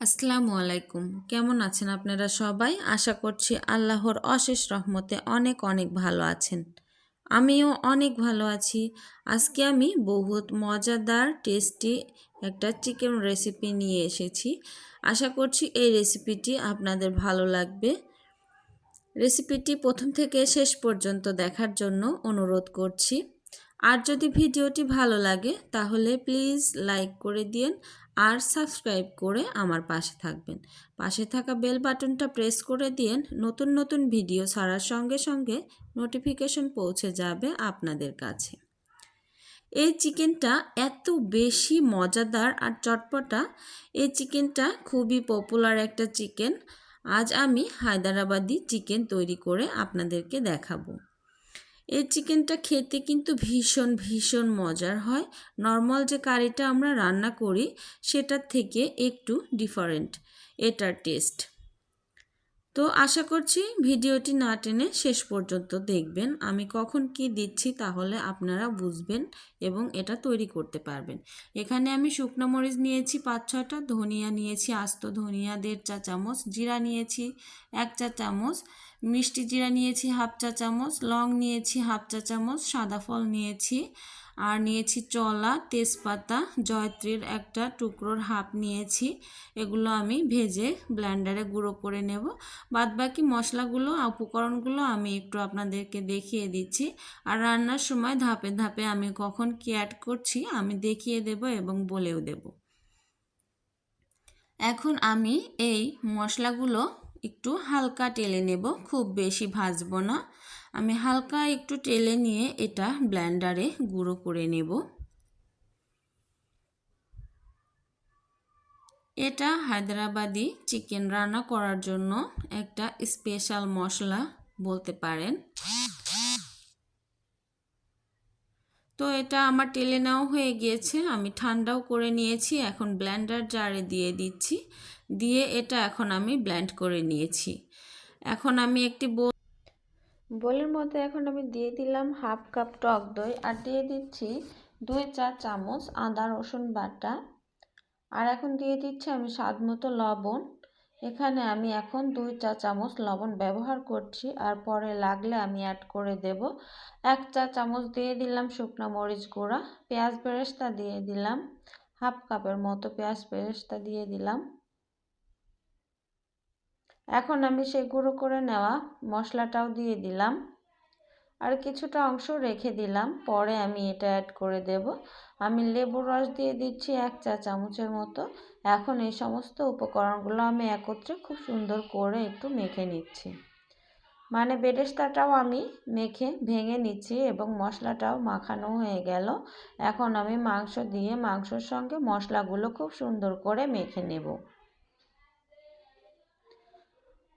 আসসালামু আলাইকুম। কেমন আছেন আপনারা সবাই? আশা করছি আল্লাহর অশেষ রহমতে অনেক অনেক ভালো আছেন। আমিও অনেক ভালো আছি। আজকে আমি বহুত মজাদার, টেস্টি একটা চিকেন রেসিপি নিয়ে এসেছি। আশা করছি এই রেসিপিটি আপনাদের ভালো লাগবে। রেসিপিটি প্রথম থেকে শেষ পর্যন্ত দেখার জন্য অনুরোধ করছি। আর যদি ভিডিওটি ভালো লাগে, তাহলে প্লিজ লাইক করে দিন আর সাবস্ক্রাইব করে আমার পাশে থাকবেন। পাশে থাকা বেল বাটনটা প্রেস করে দিন নতুন নতুন ভিডিও ছাড়ার সঙ্গে সঙ্গে নোটিফিকেশন পৌঁছে যাবে আপনাদের কাছে। এই চিকেনটা এত বেশি মজাদার আর চটপটা। এই চিকেনটা খুবই পপুলার একটা চিকেন। আজ আমি হায়দ্রাবাদি চিকেন তৈরি করে আপনাদেরকে দেখাবো। এই চিকেনটা খেতে কিন্তু ভীষণ ভীষণ মজার হয়। নর্মাল যে কারিটা আমরা রান্না করি, সেটার থেকে একটু ডিফারেন্ট এটার টেস্ট তো আশা করছি ভিডিওটি না টেনে শেষ পর্যন্ত দেখবেন। আমি কখন কি দিচ্ছি তাহলে আপনারা বুঝবেন এবং এটা তৈরি করতে পারবেন। এখানে আমি শুকনো মরিচ নিয়েছি পাঁচ ছটা ধনিয়া নিয়েছি, আস্ত ধনিয়া দেড় চা চামচ, জিরা নিয়েছি এক চা চামচ, মিষ্টি জিরা নিয়েছি হাফ চা চামচ, লং নিয়েছি হাফ চা চামচ, সাদা ফল নিয়েছি আর নিয়েছি চলা, তেজপাতা, জয়ত্রীর একটা টুকরোর হাফ নিয়েছি। এগুলো আমি ভেজে ব্ল্যান্ডারে গুঁড়ো করে নেব। বাদবাকি মশলাগুলো, উপকরণগুলো আমি একটু আপনাদেরকে দেখিয়ে দিচ্ছি। আর রান্নার সময় ধাপে ধাপে আমি কখন কি অ্যাড করছি, আমি দেখিয়ে দেব এবং বলেও দেব। এখন আমি এই মশলাগুলো একটু হালকা টেলে নেব, খুব বেশি ভাজবো না। আমি হালকা একটু টেলে নিয়ে এটা ব্ল্যান্ডারে গুঁড়ো করে নেব। এটা হায়দ্রাবাদি চিকেন রান্না করার জন্য একটা স্পেশাল মশলা বলতে পারেন তো এটা আমার টেলে নেওয়া হয়ে গিয়েছে, আমি ঠান্ডাও করে নিয়েছি, এখন ব্ল্যান্ডার জারে দিয়ে দিচ্ছি, দিয়ে এটা এখন আমি ব্ল্যান্ড করে নিয়েছি। এখন আমি একটি বোলের মধ্যে এখন আমি দিয়ে দিলাম হাফ কাপ টক দই, আর দিয়ে দিচ্ছি দুই চা চামচ আদা রসুন বাটা, আর এখন দিয়ে দিচ্ছি আমি স্বাদ মতো লবণ এখানে আমি এখন দুই চা চামচ লবণ ব্যবহার করছি আর পরে লাগলে আমি অ্যাড করে দেব। এক চা চামচ দিয়ে দিলাম শুকনো মরিচ গুঁড়া, পেঁয়াজ বেরেস্তা দিয়ে দিলাম, হাফ কাপের মতো পেঁয়াজ বেরেস্তা দিয়ে দিলাম। এখন আমি সেই গুঁড়ো করে নেওয়া মশলাটাও দিয়ে দিলাম। আর কিছুটা অংশ রেখে দিলাম। পরে আমি এটা অ্যাড করে দেব। আমি লেবুর রস দিয়ে দিচ্ছি এক চা চামচের মতো। এখন এই সমস্ত উপকরণগুলো আমি একত্রে খুব সুন্দর করে একটু মেখে নিচ্ছি। মানে বেরেস্তাটাও আমি মেখে ভেঙে নিচ্ছি এবং মশলাটাও মাখানো হয়ে গেল। এখন আমি মাংস দিয়ে মাংসর সঙ্গে মশলাগুলো খুব সুন্দর করে মেখে নেব।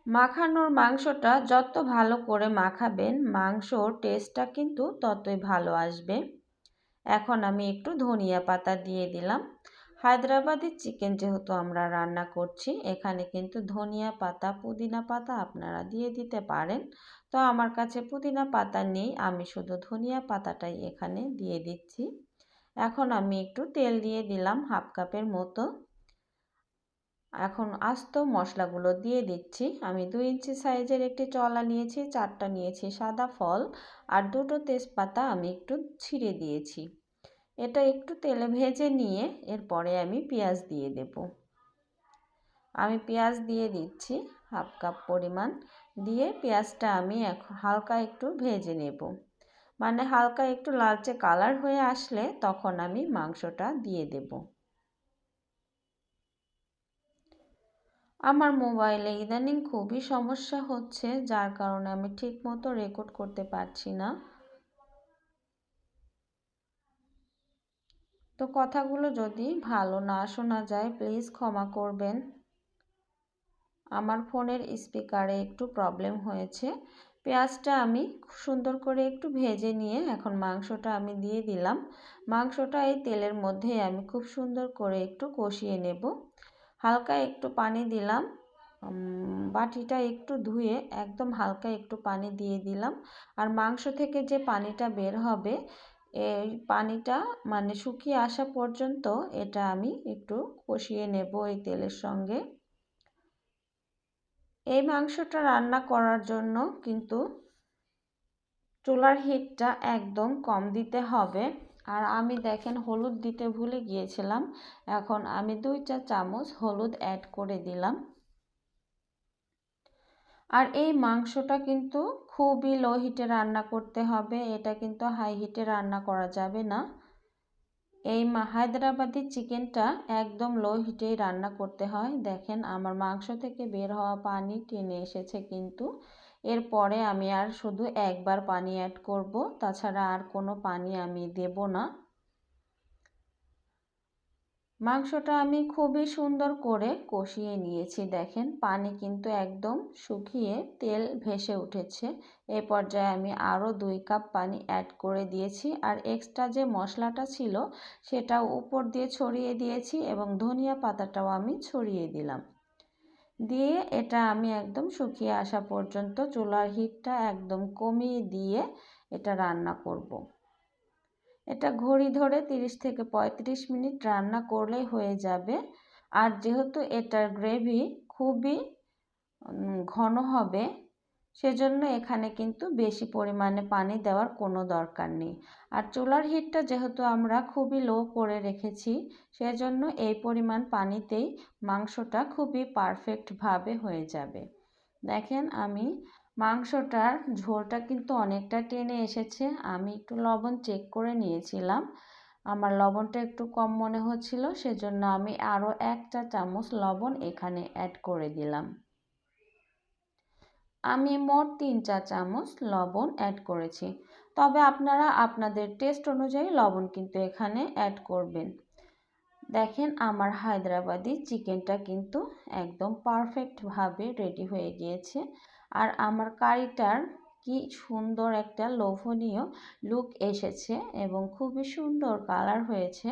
মাখানোর মাংসটা যত ভালো করে মাখাবেন, মাংসর টেস্টটা কিন্তু ততই ভালো আসবে। এখন আমি একটু ধনিয়া পাতা দিয়ে দিলাম। হায়দ্রাবাদি চিকেন যেহেতু আমরা রান্না করছি, এখানে কিন্তু ধনিয়া পাতা, পুদিনা পাতা আপনারা দিয়ে দিতে পারেন। তো আমার কাছে পুদিনা পাতা নেই, আমি শুধু ধনিয়া পাতাটাই এখানে দিয়ে দিচ্ছি। এখন আমি একটু তেল দিয়ে দিলাম, হাফ কাপের মতো। এখন আস্ত মশলাগুলো দিয়ে দিচ্ছি। আমি দুই ইঞ্চি সাইজের একটি চলা নিয়েছি, চারটা নিয়েছি সাদা ফল আর দুটো তেজপাতা আমি একটু ছিঁড়ে দিয়েছি। এটা একটু তেলে ভেজে নিয়ে এরপরে আমি পেঁয়াজ দিয়ে দেব। আমি পেঁয়াজ দিয়ে দিচ্ছি হাফ কাপ পরিমাণ। দিয়ে পেঁয়াজটা আমি এখন হালকা একটু ভেজে নেব। মানে হালকা একটু লালচে কালার হয়ে আসলে তখন আমি মাংসটা দিয়ে দেবো। আমার মোবাইলে ইদানিং খুবই সমস্যা হচ্ছে, যার কারণে আমি ঠিক মতো রেকর্ড করতে পারছি না। তো কথাগুলো যদি ভালো না শোনা যায় প্লিজ ক্ষমা করবেন। আমার ফোনের স্পিকারে একটু প্রবলেম হয়েছে। পেঁয়াজটা আমি সুন্দর করে একটু ভেজে নিয়ে এখন মাংসটা আমি দিয়ে দিলাম। মাংসটা এই তেলের মধ্যে আমি খুব সুন্দর করে একটু কষিয়ে নেব। হালকা একটু পানি দিলাম। বাটিটা একটু ধুয়ে একদম হালকা একটু পানি দিয়ে দিলাম। আর মাংস থেকে যে পানিটা বের হবে, এই পানিটা মানে শুকিয়ে আসা পর্যন্ত এটা আমি একটু কষিয়ে নেব এই তেলের সঙ্গে। এই মাংসটা রান্না করার জন্য কিন্তু চুলার হিটটা একদম কম দিতে হবে। আর আমি দেখেন হলুদ দিতে ভুলে গিয়েছিলাম। এখন আমি দুই চা চামচ হলুদ অ্যাড করে দিলাম। আর এই মাংসটা কিন্তু খুবই লো হিটে রান্না করতে হবে, এটা কিন্তু হাই হিটে রান্না করা যাবে না। এই হায়দ্রাবাদি চিকেনটা একদম লো হিটেই রান্না করতে হয়। দেখেন আমার মাংস থেকে বের হওয়া পানি টেনে এসেছে কিন্তু। এরপরে আমি আর শুধু একবার পানি অ্যাড করব, তাছাড়া আর কোনো পানি আমি দেব না। মাংসটা আমি খুবই সুন্দর করে কষিয়ে নিয়েছি, দেখেন। পানি কিন্তু একদম শুকিয়ে তেল ভেসে উঠেছে। এ পর্যায়ে আমি আরও দুই কাপ পানি অ্যাড করে দিয়েছি। আর এক্সট্রা যে মশলাটা ছিল সেটা উপর দিয়ে ছড়িয়ে দিয়েছি এবং ধনিয়া পাতাটাও আমি ছড়িয়ে দিলাম। দিয়ে এটা আমি একদম শুকিয়ে আসা পর্যন্ত চুলার হিটটা একদম কমিয়ে দিয়ে এটা রান্না করব। এটা ঘড়ি ধরে 30 থেকে 35 মিনিট রান্না করলেই হয়ে যাবে আর যেহেতু এটার গ্রেভি খুবই ঘন হবে সেজন্য এখানে কিন্তু বেশি পরিমাণে পানি দেওয়ার কোনো দরকার নেই। আর চুলার হিটটা যেহেতু আমরা খুবই লো করে রেখেছি, সেজন্য এই পরিমাণ পানিতেই মাংসটা খুবই পারফেক্টভাবে হয়ে যাবে। দেখেন আমি মাংসটার ঝোলটা কিন্তু অনেকটা টেনে এসেছে। আমি একটু লবণ চেক করে নিয়েছিলাম। আমার লবণটা একটু কম মনে হচ্ছিল, সেজন্য আমি আরও একটা চামচ লবণ এখানে অ্যাড করে দিলাম। আমি মোট তিন চা চামচ লবণ অ্যাড করেছি। তবে আপনারা আপনাদের টেস্ট অনুযায়ী লবণ কিন্তু এখানে অ্যাড করবেন। দেখেন আমার হায়দ্রাবাদি চিকেনটা কিন্তু একদম পারফেক্টভাবে রেডি হয়ে গিয়েছে। আর আমার কারিটার কি সুন্দর একটা লোভনীয় লুক এসেছে এবং খুবই সুন্দর কালার হয়েছে।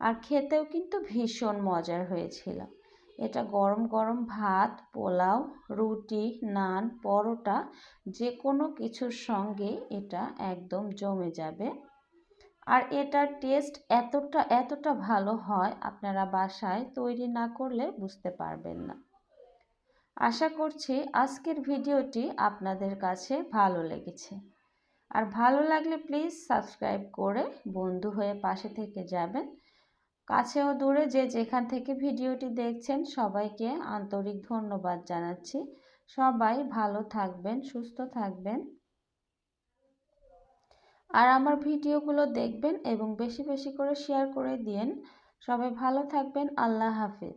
আর খেতেও কিন্তু ভীষণ মজার হয়েছিল। এটা গরম গরম ভাত, পোলাও, রুটি, নান, পরোটা যে কোনো কিছুর সঙ্গে এটা একদম জমে যাবে। আর এটার টেস্ট এতটা এতটা ভালো হয় আপনারা বাসায় তৈরি না করলে বুঝতে পারবেন না। আশা করছি আজকের ভিডিওটি আপনাদের কাছে ভালো লেগেছে। আর ভালো লাগলে প্লিজ সাবস্ক্রাইব করে বন্ধু হয়ে পাশে থেকে যাবেন। কাছে ও দূরে যে যেখান থেকে ভিডিওটি দেখছেন, সবাইকে আন্তরিক ধন্যবাদ জানাচ্ছি। সবাই ভালো থাকবেন, সুস্থ থাকবেন। আর আমার ভিডিওগুলো দেখবেন এবং বেশি বেশি করে শেয়ার করে দিন সবাই ভালো থাকবেন, আল্লাহ হাফিজ।